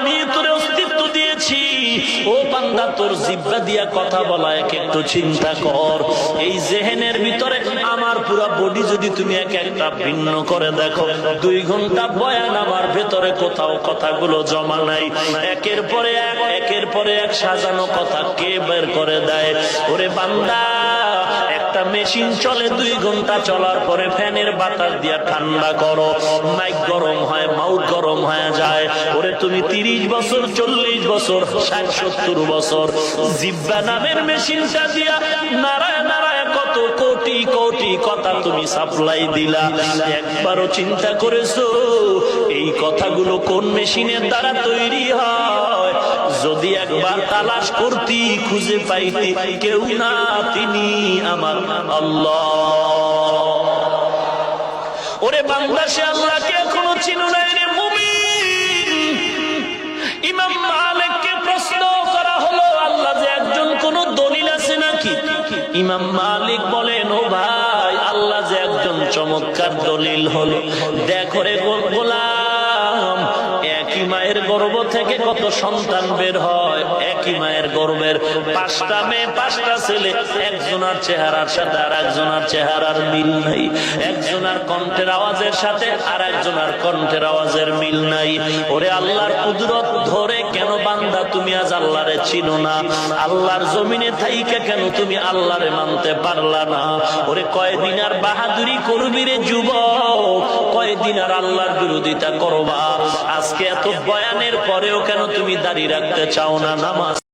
আমি তোর অস্তিত্ব দিয়েছি। ও বান্দা, তোর জিব্বা দিয়া কথা বলা এক একটু চিন্তা কর। এই জেহেনের ভিতরে আমার পুরো বডি যদি তুমি এক একটা ভিন্ন করে দেখো, দুই ঘণ্টা বয়ান আমার ভেতরে কোথাও কথাগুলো জমা নাই। একের পরে এক, একের পরে এক সাজানো কথা কে বের করে দেয়? ওরে বান্দা একটা মেশিন চলে, দুই ঘণ্টা চলার পরে ফ্যানের বাতাস দিয়া ঠান্ডা করো। মাইক গরম হয়, মাউথ গরম হয়ে যায়। ওরে তুমি তিরিশ বছর, চল্লিশ বছর, ষাট, সত্তর বছর। জিব্বা নামের মেশিনটা দিয়া নারায় নারায় কত কোটি কথা তুমি সাপ্লাই দিলা। একবারও চিন্তা করেছ, এই কথাগুলো কোন মেশিনের দ্বারা তৈরি হয়? যদি একবার তালাশ করতি, খুঁজে পাইতি কেউ না, তিনি আমার আল্লাহ। ওরে বান্দা, সে আল্লাহকে এখনও চিনো নাই রে মুমিন। ইমাম মালিককে প্রশ্ন করা হলো, আল্লাহ যে একজন কোন দলিল আছে নাকি? ইমাম মালিক বলেন, ও ভাই চমৎকার দলিল হলো। দেখো রে গোলা একই মায়ের গর্ব থেকে কত সন্তান বের হয়? একই মায়ের গর্বের পাঁচটা মেয়ে, পাঁচটা ছেলে, একজনার চেহারার সাথে আর একজনার চেহারার মিল নাই। একজনার কণ্ঠের আওয়াজের সাথে আর একজনার কণ্ঠের আওয়াজের মিল নাই। ওরে আল্লাহর কুদরত ধরে কেন বান্দা তুমি আজ আল্লাহরে চিনো না? আল্লাহর জমিনে থাইকে কেন তুমি আল্লাহরে মানতে পারলা না? ওরে কয়দিন আর বাহাদুরি করবি রে যুবক? কয়দিন আর আল্লাহর বিরোধিতা করবা। আজকে এত বয়ানের পরেও কেন তুমি দাঁড়িয়ে রাখতে চাও না? নামাজ